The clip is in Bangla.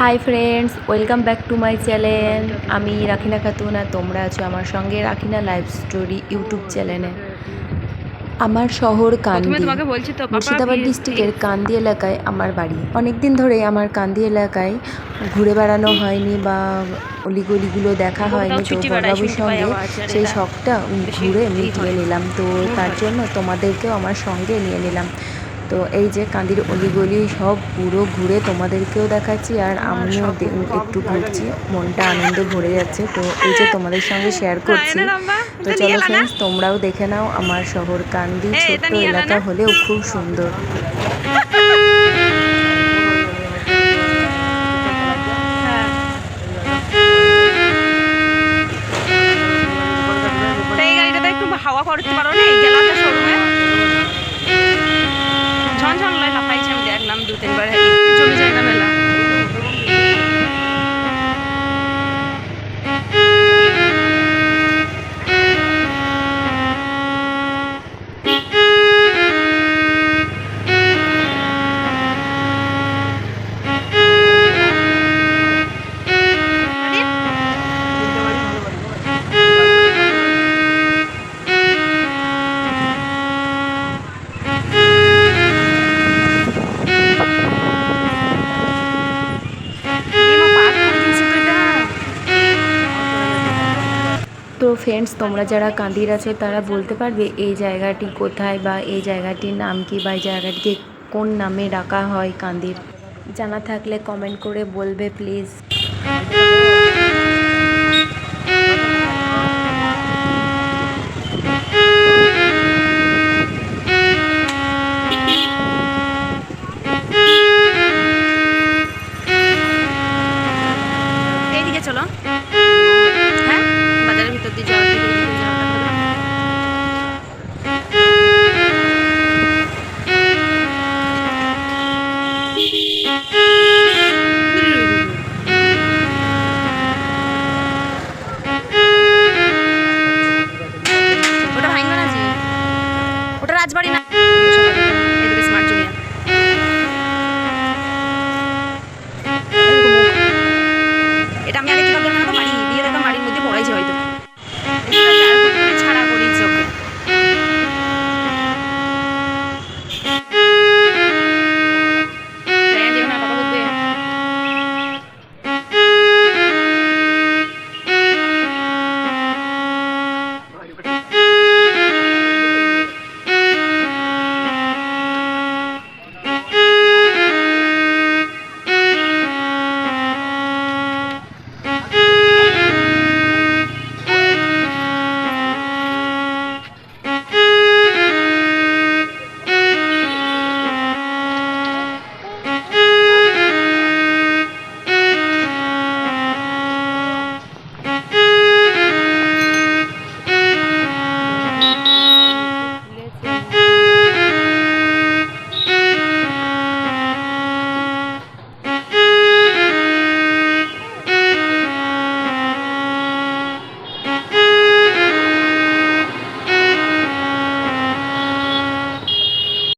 Hi friends welcome back to my channel আমি রাখিনা খাতুন আর তোমরা আছো আমার সঙ্গে রাখিনা লাইফ স্টোরি ইউটিউব চ্যানেলে আমার শহর কান্দি মুর্শিদাবাদ ডিস্ট্রিক্টের কান্দি এলাকায় আমার বাড়ি। অনেক দিন ধরে আমার কান্দি এলাকায় ঘুরে বেড়ানো হয়নি বা অলিগলিগুলো দেখা হয়নি তো বড়বাবুর সঙ্গে সেই শখটা ঘুরে মিটিয়ে নিলাম। তো তার জন্য তোমাদেরকেও আমার সঙ্গে নিয়ে নিলাম। তো এই যে কাঁদির অলিগলি সব পুরো ঘুরে তোমাদেরকেও দেখাচ্ছি আর আমিও একটু ঘুরছি। মনটা আনন্দে ভরে যাচ্ছে। তো এই যে তোমাদের সঙ্গে শেয়ার করছি। তো চলো ফ্রেন্ডস তোমরাও দেখে নাও আমার শহর কান্দি ছোট্ট এলাকা হলেও খুব সুন্দর। ফ্রেন্ডস তোমরা যারা কান্দির আছো, তারা বলতে পারবে এই জায়গাটি কোথায় বা এই জায়গাটির নাম কি বা এই জায়গাটিকে কোন নামে ডাকা হয় কান্দির। জানা থাকলে কমেন্ট করে বলবে প্লিজ Thank you.